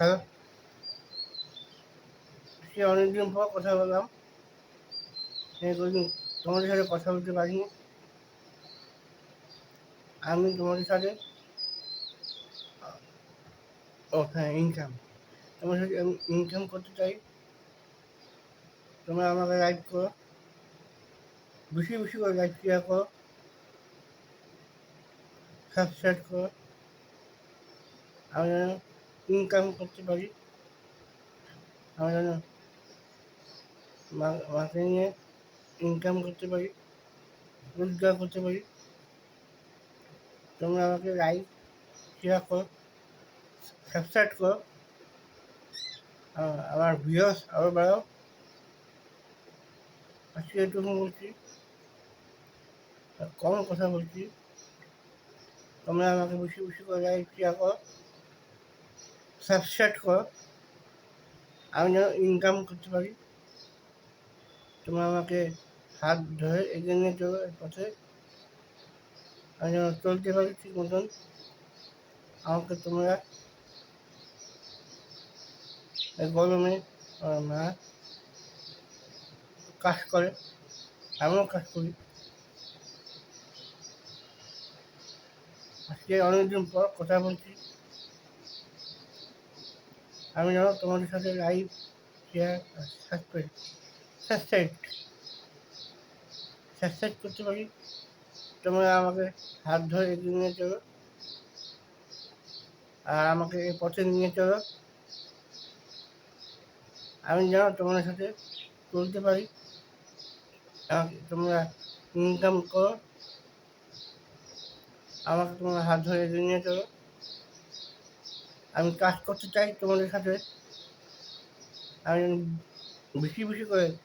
Hello সে অনেকদিন পর কথা বললাম। তোমাদের সাথে কথা বলতে পারিনি। আমি তোমাদের সাথে ও হ্যাঁ ইনকাম তোমার সাথে আমি ইনকাম করতে চাই। তোমরা আমাকে লাইক করো। বেশি বেশি করে লাইক শেয়ার করো। সাবস্ক্রাইব করো। আমি ইনকাম করতে পারি। আমি যেন মাকে নিয়ে ইনকাম করতে পারি, রোজগার করতে পারি। তোমরা আমাকে লাইক শেয়ার করো সাবস্ক্রাইব করো। আমার ভিউয়ার্স আরও বাড়াও। আজকে এটুকু বলছি। কম কথা বলছি। তোমরা আমাকে বেশি বেশি করে লাইক শেয়ার করো। সাবস্ক্রাইব করো। আমি যেন ইনকাম করতে পারি। তোমরা আমাকে হাত ধরে এগিয়ে নিয়ে চলো পথে। আমি যেন চলতে পারি ঠিক মতন। আমাকে তোমরা গরমে মা কাজ করে। আমিও কাজ করি। আজকে অনেকদিন পর কথা বলছি। আমি যেন তোমাদের সাথে লাইভ শেয়ার সাবস্ক্রাইব করতে পারি। তোমরা আমাকে হাত ধরে এগিয়ে নিয়ে চলো। আর আমাকে এই পথে নিয়ে চলো। আমি যেন তোমাদের সাথে চলতে পারি। তোমরা ইনকাম করো। আমাকে তোমরা হাত ধরে এগিয়ে নিয়ে চলো। আমি কাজ করতে চাই তোমাদের সাথে। আমি বেশি বেশি করে